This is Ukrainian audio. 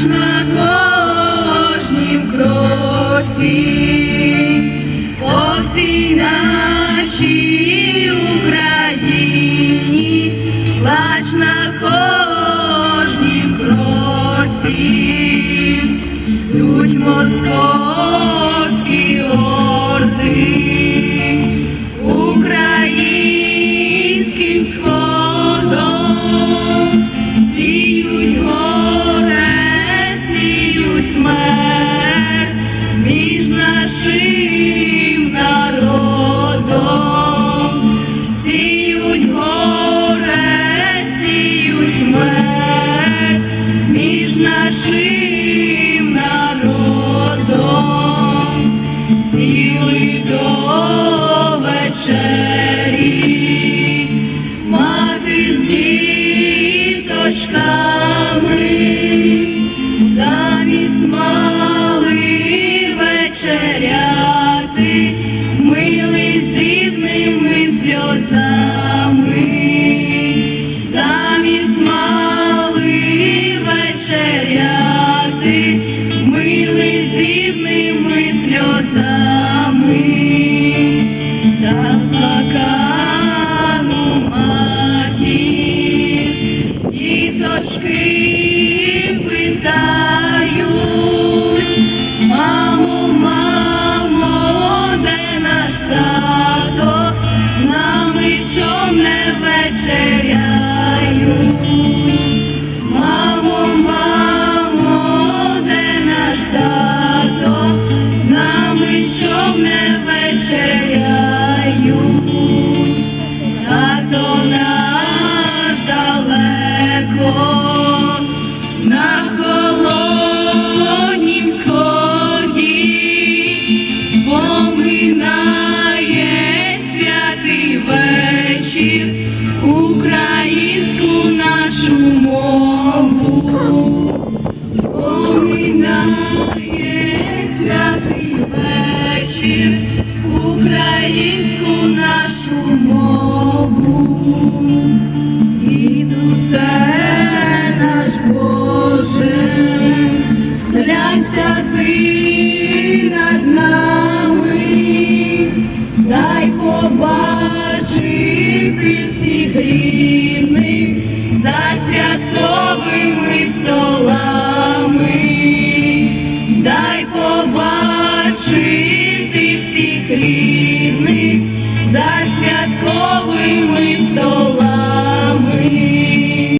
Плач на кожнім кроці, по всій нашій Україні, плач на кожнім кроці, тут московські орди. Вечері, мати з діточками, замість мали вечеряти, мились дрібними сльозами, замість мали вечеряти, мились Заплакану матір, діточки питають, мамо, мамо, де наш тато, з нами чом не вечеряють. Мамо, мамо, де наш тато, українську нашу мову. Споминає святий вечір українську нашу